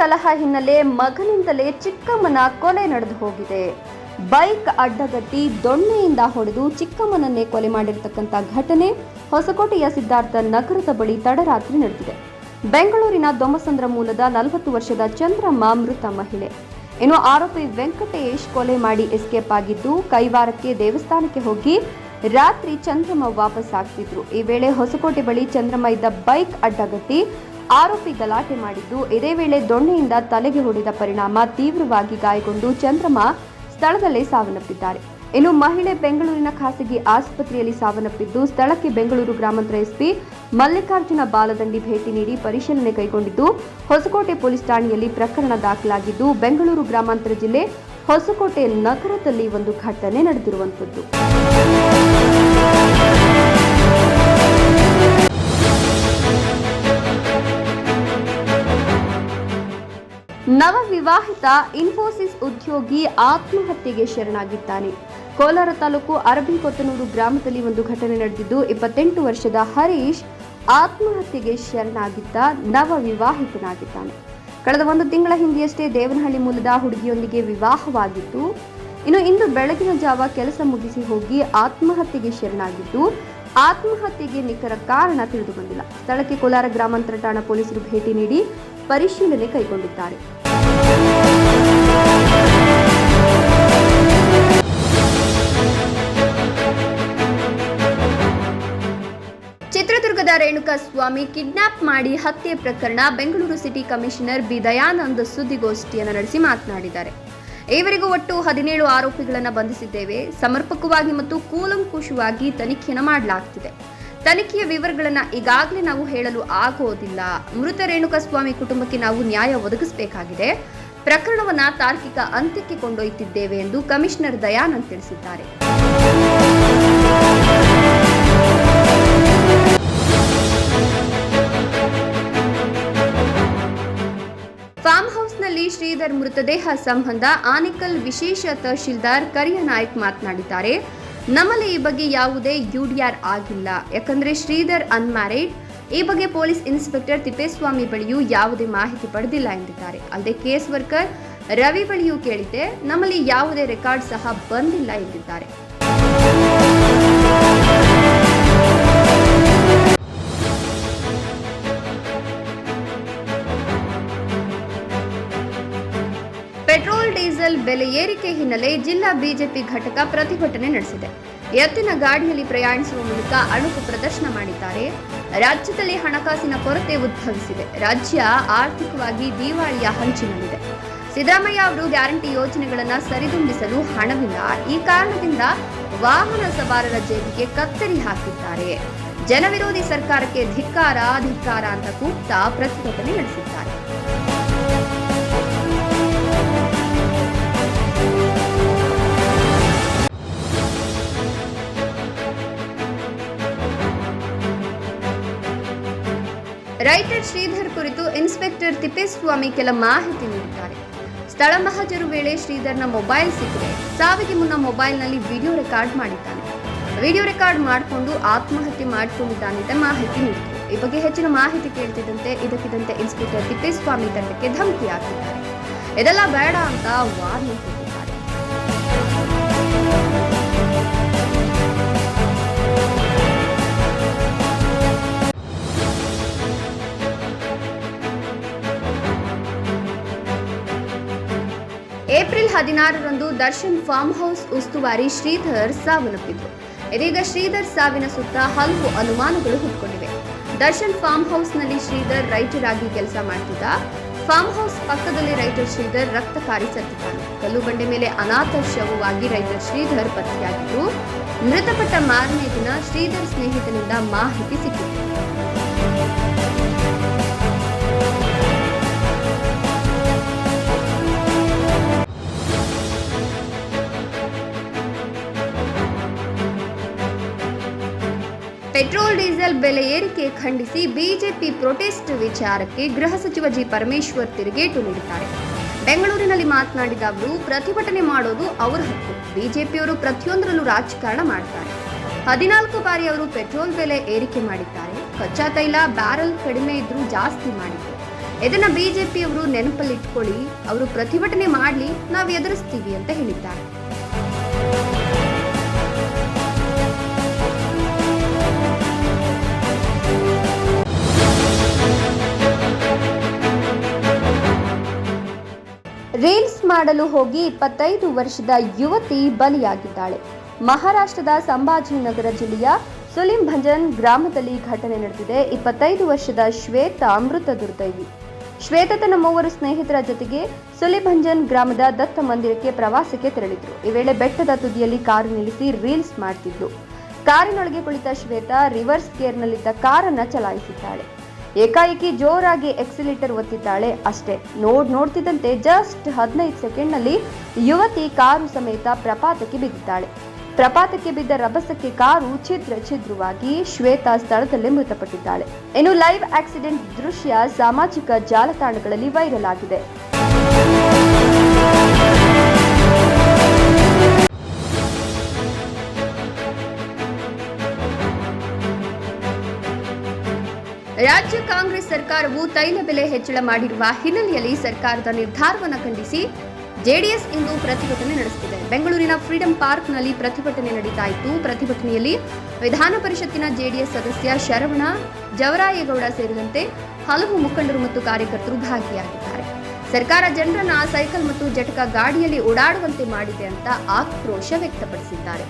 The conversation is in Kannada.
ಕಲಹ ಹಿನ್ನೆಲೆ ಮಗನಿಂದಲೇ ಚಿಕ್ಕಮ್ಮನ ಕೊಲೆ ನಡೆದು ಹೋಗಿದೆ. ಬೈಕ್ ಅಡ್ಡಗಟ್ಟಿ ದೊಣ್ಣೆಯಿಂದ ಹೊಡೆದು ಚಿಕ್ಕಮ್ಮನನ್ನೇ ಕೊಲೆ ಮಾಡಿರ್ತಕ್ಕಂಥ ಘಟನೆ ಹೊಸಕೋಟೆಯ ಸಿದ್ಧಾರ್ಥ ನಗರದ ಬಳಿ ತಡರಾತ್ರಿ ನಡೆದಿದೆ. ಬೆಂಗಳೂರಿನ ದೊಮ್ಮಸಂದ್ರ ಮೂಲದ ನಲವತ್ತು ವರ್ಷದ ಚಂದ್ರಮ್ಮ ಮೃತ ಮಹಿಳೆ. ಇನ್ನು ಆರೋಪಿ ವೆಂಕಟೇಶ್ ಕೊಲೆ ಮಾಡಿ ಎಸ್ಕೇಪ್ ಆಗಿದ್ದು, ಕೈವಾರಕ್ಕೆ ದೇವಸ್ಥಾನಕ್ಕೆ ಹೋಗಿ ರಾತ್ರಿ ಚಂದ್ರಮ್ಮ ವಾಪಸ್ ಆಗ್ತಿದ್ರು. ಈ ವೇಳೆ ಹೊಸಕೋಟೆ ಬಳಿ ಚಂದ್ರಮ್ಮ ಇದ್ದ ಬೈಕ್ ಅಡ್ಡಗಟ್ಟಿ ಆರೋಪಿ ಗಲಾಟೆ ಮಾಡಿದ್ದು ಇದೇ ವೇಳೆ ದೊಣ್ಣೆಯಿಂದ ತಲೆಗೆ ಹೊಡೆದ ಪರಿಣಾಮ ತೀವ್ರವಾಗಿ ಗಾಯಗೊಂಡು ಚಂದ್ರಮ್ಮ ಸ್ಥಳದಲ್ಲೇ ಸಾವನ್ನಪ್ಪಿದ್ದಾರೆ. ಇನ್ನು ಮಹಿಳೆ ಬೆಂಗಳೂರಿನ ಖಾಸಗಿ ಆಸ್ಪತ್ರೆಯಲ್ಲಿ ಸಾವನ್ನಪ್ಪಿದ್ದು ಸ್ಥಳಕ್ಕೆ ಬೆಂಗಳೂರು ಗ್ರಾಮಾಂತರ ಎಸ್ಪಿ ಮಲ್ಲಿಕಾರ್ಜುನ ಬಾಲದಂಡಿ ಭೇಟಿ ನೀಡಿ ಪರಿಶೀಲನೆ ಕೈಗೊಂಡಿದ್ದು, ಹೊಸಕೋಟೆ ಪೊಲೀಸ್ ಠಾಣೆಯಲ್ಲಿ ಪ್ರಕರಣ ದಾಖಲಾಗಿದ್ದು, ಬೆಂಗಳೂರು ಗ್ರಾಮಾಂತರ ಜಿಲ್ಲೆ ಹೊಸಕೋಟೆ ನಗರದಲ್ಲಿ ಒಂದು ಘಟನೆ ನಡೆದಿರುವಂಥದ್ದು. ನವವಿವಾಹಿತ ಇನ್ಫೋಸಿಸ್ ಉದ್ಯೋಗಿ ಆತ್ಮಹತ್ಯೆಗೆ ಶರಣಾಗಿದ್ದಾನೆ. ಕೋಲಾರ ತಾಲೂಕು ಅರಬಿಕೊತ್ತನೂರು ಗ್ರಾಮದಲ್ಲಿ ಒಂದು ಘಟನೆ ನಡೆದಿದ್ದು, ಇಪ್ಪತ್ತೆಂಟು ವರ್ಷದ ಹರೀಶ್ ಆತ್ಮಹತ್ಯೆಗೆ ಶರಣಾಗಿದ್ದ ನವವಿವಾಹಿತನಾಗಿದ್ದಾನೆ. ಕಳೆದ ಒಂದು ತಿಂಗಳ ಹಿಂದೆಯಷ್ಟೇ ದೇವನಹಳ್ಳಿ ಮೂಲದ ಹುಡುಗಿಯೊಂದಿಗೆ ವಿವಾಹವಾಗಿತ್ತು ಇನ್ನು ಇಂದು ಬೆಳಗಿನ ಜಾವ ಕೆಲಸ ಮುಗಿಸಿ ಹೋಗಿ ಆತ್ಮಹತ್ಯೆಗೆ ಶರಣಾಗಿದ್ದು, ಆತ್ಮಹತ್ಯೆಗೆ ನಿಖರ ಕಾರಣ ತಿಳಿದುಬಂದಿಲ್ಲ. ಸ್ಥಳಕ್ಕೆ ಕೋಲಾರ ಗ್ರಾಮಾಂತರ ಠಾಣಾ ಪೊಲೀಸರು ಭೇಟಿ ನೀಡಿ ಪರಿಶೀಲನೆ ಕೈಗೊಂಡಿದ್ದಾರೆ. ಚಿತ್ರದುರ್ಗದ ರೇಣುಕಾ ಸ್ವಾಮಿ ಕಿಡ್ನಾಪ್ ಮಾಡಿ ಹತ್ಯೆ ಪ್ರಕರಣ Bengaluru city commissioner B Dayanand ಸುದ್ದಿಗೋಷ್ಠಿಯನ್ನು ನಡೆಸಿ ಮಾತನಾಡಿದ್ದಾರೆ. ಈವರೆಗೂ ಒಟ್ಟು ಹದಿನೇಳು ಆರೋಪಿಗಳನ್ನು ಬಂಧಿಸಿದ್ದೇವೆ. ಸಮರ್ಪಕವಾಗಿ ಮತ್ತು ಕೂಲಂಕುಷವಾಗಿ ತನಿಖೆಯನ್ನು ಮಾಡಲಾಗ್ತಿದೆ. ತನಿಖೆಯ ವಿವರಗಳನ್ನು ಈಗಾಗಲೇ ನಾವು ಹೇಳಲು ಆಗೋದಿಲ್ಲ. ಮೃತ ರೇಣುಕಸ್ವಾಮಿ ಕುಟುಂಬಕ್ಕೆ ನಾವು ನ್ಯಾಯ ಒದಗಿಸಬೇಕಾಗಿದೆ. ಪ್ರಕರಣವನ್ನ ತಾರ್ಕಿಕ ಅಂತ್ಯಕ್ಕೆ ಕೊಂಡೊಯ್ಯುತ್ತಿದ್ದೇವೆ ಎಂದು ಕಮಿಷನರ್ ದಯಾನಂದ್ ತಿಳಿಸಿದ್ದಾರೆ. ಫಾರ್ಮ್ ಹೌಸ್ನಲ್ಲಿ ಶ್ರೀಧರ್ ಮೃತದೇಹ ಸಂಬಂಧ ಆನಿಕಲ್ ವಿಶೇಷ ತಹಶೀಲ್ದಾರ್ ಕರಿಯ ನಾಯಕ್ ಮಾತನಾಡಿದ್ದಾರೆ. ನಮ್ಮಲ್ಲಿ ಈ ಬಗ್ಗೆ ಯಾವುದೇ ಯುಡಿಆರ್ ಆಗಿಲ್ಲ. ಯಾಕಂದ್ರೆ ಶ್ರೀಧರ್ ಅನ್ಮ್ಯಾರಿಡ್ ಈ ಬಗ್ಗೆ ಪೊಲೀಸ್ ಇನ್ಸ್ಪೆಕ್ಟರ್ ತಿಪ್ಪೇಸ್ವಾಮಿ ಬಳಿಯೂ ಯಾವುದೇ ಮಾಹಿತಿ ಪಡೆದಿಲ್ಲ ಎಂದಿದ್ದಾರೆ. ಅಲ್ಲದೆ ಕೇಸ್ ವರ್ಕರ್ ರವಿ ಬಳಿಯೂ ಕೇಳಿದ್ದೆ, ನಮ್ಮಲ್ಲಿ ಯಾವುದೇ ರೆಕಾರ್ಡ್ ಸಹ ಬಂದಿಲ್ಲ ಎಂದಿದ್ದಾರೆ. ಬೆಲೆ ಏರಿಕೆ ಹಿನ್ನೆಲೆ ಜಿಲ್ಲಾ ಬಿಜೆಪಿ ಘಟಕ ಪ್ರತಿಭಟನೆ ನಡೆಸಿದೆ. ಎತ್ತಿನ ಗಾಡಿಯಲ್ಲಿ ಪ್ರಯಾಣಿಸುವ ಮೂಲಕ ಅಣುಕು ಪ್ರದರ್ಶನ ಮಾಡಿದ್ದಾರೆ. ರಾಜ್ಯದಲ್ಲಿ ಹಣಕಾಸಿನ ಕೊರತೆ ಉದ್ಭವಿಸಿದೆ. ರಾಜ್ಯ ಆರ್ಥಿಕವಾಗಿ ದಿವಾಳಿಯ ಹಂಚಿನಲ್ಲಿದೆ. ಸಿದ್ದರಾಮಯ್ಯ ಅವರು ಗ್ಯಾರಂಟಿ ಯೋಜನೆಗಳನ್ನು ಸರಿದುಂಬಿಸಲು ಹಣವಿಲ್ಲ. ಈ ಕಾರಣದಿಂದ ವಾಹನ ಸವಾರರ ಜೇಬಿಗೆ ಕತ್ತರಿ ಹಾಕಿದ್ದಾರೆ. ಜನವಿರೋಧಿ ಸರ್ಕಾರಕ್ಕೆ ಧಿಕ್ಕಾರ ಧಿಕ್ಕಾರ ಅಂತ ಕೂಗ್ತಾ ಪ್ರತಿಭಟನೆ ನಡೆಸಿದ್ದಾರೆ. ಇನ್ಸ್ಪೆಕ್ಟರ್ ತಿಪ್ಪೇಸ್ವಾಮಿ ಕೆಲ ಮಾಹಿತಿ ನೀಡಿದ್ದಾರೆ ಸ್ಥಳ ಮಹಜರು ವೇಳೆ ಶ್ರೀಧರ್ನ ಮೊಬೈಲ್ ಸಿಕ್ಕಿದೆ. ಸಾವಿಗೆ ಮುನ್ನ ಮೊಬೈಲ್ನಲ್ಲಿ ವಿಡಿಯೋ ರೆಕಾರ್ಡ್ ಮಾಡಿದ್ದಾನೆ. ವಿಡಿಯೋ ರೆಕಾರ್ಡ್ ಮಾಡಿಕೊಂಡು ಆತ್ಮಹತ್ಯೆ ಮಾಡಿಕೊಂಡಿದ್ದಾನೆ ಅಂತ ಮಾಹಿತಿ ನೀಡಿದರು ಈ ಬಗ್ಗೆ ಹೆಚ್ಚಿನ ಮಾಹಿತಿ ಕೇಳ್ತಿದ್ದಂತೆ ಇದಕ್ಕಿದ್ದಂತೆ ಇನ್ಸ್ಪೆಕ್ಟರ್ ತಿಪ್ಪೇಸ್ವಾಮಿ ತಂಡಕ್ಕೆ ಧಮಕಿ ಹಾಕಿದ್ದಾರೆ ಇದೆಲ್ಲ ಬೇಡ ಅಂತ ವಾರ್ನಿಂಗ್ ಏಪ್ರಿಲ್ ಹದಿನಾರರಂದು ದರ್ಶನ್ ಫಾರ್ಮ್ ಹೌಸ್ ಉಸ್ತುವಾರಿ ಶ್ರೀಧರ್ ಸಾವನ್ನಪ್ಪಿದ್ರು ಇದೀಗ ಶ್ರೀಧರ್ ಸಾವಿನ ಸುತ್ತ ಹಲವು ಅನುಮಾನಗಳು ಹುಟ್ಟಿಕೊಂಡಿವೆ ದರ್ಶನ್ ಫಾರ್ಮ್ ಹೌಸ್ನಲ್ಲಿ ಶ್ರೀಧರ್ ರೈಟರ್ ಆಗಿ ಕೆಲಸ ಮಾಡ್ತಿದ್ದ. ಫಾರ್ಮ್ ಹೌಸ್ ಪಕ್ಕದಲ್ಲಿ ರೈಟರ್ ಶ್ರೀಧರ್ ರಕ್ತ ಕಾರಿ ಕಲ್ಲು ಬಂಡೆ ಮೇಲೆ ಅನಾಥ ಶವವಾಗಿ ರೈಟರ್ ಶ್ರೀಧರ್ ಪತ್ತೆಯಾಗಿದ್ದು, ಮೃತಪಟ್ಟ ಮಾರನೇ ದಿನ ಶ್ರೀಧರ್ ಸ್ನೇಹಿತನಿಂದ ಮಾಹಿತಿ ಸಿಕ್ಕಿತು ಪೆಟ್ರೋಲ್, ಡೀಸೆಲ್ ಬೆಲೆ ಏರಿಕೆ ಖಂಡಿಸಿ ಬಿಜೆಪಿ ಪ್ರೊಟೆಸ್ಟ್ ವಿಚಾರಕ್ಕೆ ಗೃಹ ಸಚಿವ ಜಿ. ಪರಮೇಶ್ವರ್ ತಿರುಗೇಟು ನೀಡಿದ್ದಾರೆ. ಬೆಂಗಳೂರಿನಲ್ಲಿ ಮಾತನಾಡಿದ ಅವರು, ಪ್ರತಿಭಟನೆ ಮಾಡೋದು ಅವರ ಹಕ್ಕು. ಬಿಜೆಪಿಯವರು ಪ್ರತಿಯೊಂದರಲ್ಲೂ ರಾಜಕಾರಣ ಮಾಡ್ತಾರೆ. ಹದಿನಾಲ್ಕು ಬಾರಿ ಅವರು ಪೆಟ್ರೋಲ್ ಬೆಲೆ ಏರಿಕೆ ಮಾಡಿದ್ದಾರೆ. ಕಚ್ಚಾ ತೈಲ ಬ್ಯಾರಲ್ ಕಡಿಮೆ ಇದ್ರೂ ಜಾಸ್ತಿ ಮಾಡಿದ್ರು. ಇದನ್ನ ಬಿಜೆಪಿಯವರು ನೆನಪಲ್ಲಿಟ್ಕೊಳ್ಳಿ, ಅವರು ಪ್ರತಿಭಟನೆ ಮಾಡಲಿ, ನಾವು ಎದುರಿಸ್ತೀವಿ ಅಂತ ಹೇಳಿದ್ದಾರೆ. ರೀಲ್ಸ್ ಮಾಡಲು ಹೋಗಿ ಇಪ್ಪತ್ತೈದು ವರ್ಷದ ಯುವತಿ ಬಲಿಯಾಗಿದ್ದಾಳೆ. ಮಹಾರಾಷ್ಟ್ರದ ಸಂಭಾಜಿನಗರ ಜಿಲ್ಲೆಯ ಸುಲಿಂ ಭಂಜನ್ ಗ್ರಾಮದಲ್ಲಿ ಘಟನೆ ನಡೆದಿದೆ. ಇಪ್ಪತ್ತೈದು ವರ್ಷದ ಶ್ವೇತಾ ಅಮೃತ ದುರ್ದೈವಿ. ಶ್ವೇತ ತನ್ನ ಮೂವರು ಸ್ನೇಹಿತರ ಜೊತೆಗೆ ಸುಲಿಭಂಜನ್ ಗ್ರಾಮದ ದತ್ತ ಮಂದಿರಕ್ಕೆ ಪ್ರವಾಸಕ್ಕೆ ತೆರಳಿದ್ರು. ಈ ವೇಳೆ ಬೆಟ್ಟದ ತುದಿಯಲ್ಲಿ ಕಾರು ನಿಲ್ಲಿಸಿ ರೀಲ್ಸ್ ಮಾಡ್ತಿದ್ಲು ಕಾರಿನೊಳಗೆ ಕುಳಿತ ಶ್ವೇತಾ ರಿವರ್ಸ್ ಗೇರ್ನಲ್ಲಿದ್ದ ಕಾರನ್ನ ಚಲಾಯಿಸಿದ್ದಾಳೆ. ಏಕಾಏಕಿ ಜೋರಾಗಿ ಎಕ್ಸಿಲೇಟರ್ ಒತ್ತಿದ್ದಾಳೆ ಅಷ್ಟೇ. ನೋಡ್ ನೋಡ್ತಿದ್ದಂತೆ ಜಸ್ಟ್ ಹದಿನೈದು ಸೆಕೆಂಡ್ನಲ್ಲಿ ಯುವತಿ ಕಾರು ಸಮೇತ ಪ್ರಪಾತಕ್ಕೆ ಬಿದ್ದಿದ್ದಾಳೆ. ಪ್ರಪಾತಕ್ಕೆ ಬಿದ್ದ ರಭಸಕ್ಕೆ ಕಾರು ಛಿದ್ರ ಛಿದ್ರವಾಗಿ ಶ್ವೇತಾ ಸ್ಥಳದಲ್ಲೇ ಮೃತಪಟ್ಟಿದ್ದಾಳೆ. ಇನ್ನು ಲೈವ್ ಆಕ್ಸಿಡೆಂಟ್ ದೃಶ್ಯ ಸಾಮಾಜಿಕ ಜಾಲತಾಣಗಳಲ್ಲಿ ವೈರಲ್ ಆಗಿದೆ. ಸರ್ಕಾರವು ತೈಲ ಬೆಲೆ ಹೆಚ್ಚಳ ಮಾಡಿರುವ ಹಿನ್ನೆಲೆಯಲ್ಲಿ ಸರ್ಕಾರದ ನಿರ್ಧಾರವನ್ನು ಖಂಡಿಸಿ ಜೆಡಿಎಸ್ ಇಂದು ಪ್ರತಿಭಟನೆ ನಡೆಸುತ್ತಿದೆ. ಬೆಂಗಳೂರಿನ ಫ್ರೀಡಂ ಪಾರ್ಕ್ನಲ್ಲಿ ಪ್ರತಿಭಟನೆ ನಡೀತಾ ಇತ್ತು ಪ್ರತಿಭಟನೆಯಲ್ಲಿ ವಿಧಾನ ಪರಿಷತ್ತಿನ ಜೆಡಿಎಸ್ ಸದಸ್ಯ ಶರವಣ, ಜವರಾಯೇಗೌಡ ಸೇರಿದಂತೆ ಹಲವು ಮುಖಂಡರು ಮತ್ತು ಕಾರ್ಯಕರ್ತರು ಭಾಗಿಯಾಗಿದ್ದಾರೆ. ಸರ್ಕಾರ ಜನರನ್ನು ಸೈಕಲ್ ಮತ್ತು ಜಟಕ ಗಾಡಿಯಲ್ಲಿ ಓಡಾಡುವಂತೆ ಮಾಡಿದೆ ಅಂತ ಆಕ್ರೋಶ ವ್ಯಕ್ತಪಡಿಸಿದ್ದಾರೆ.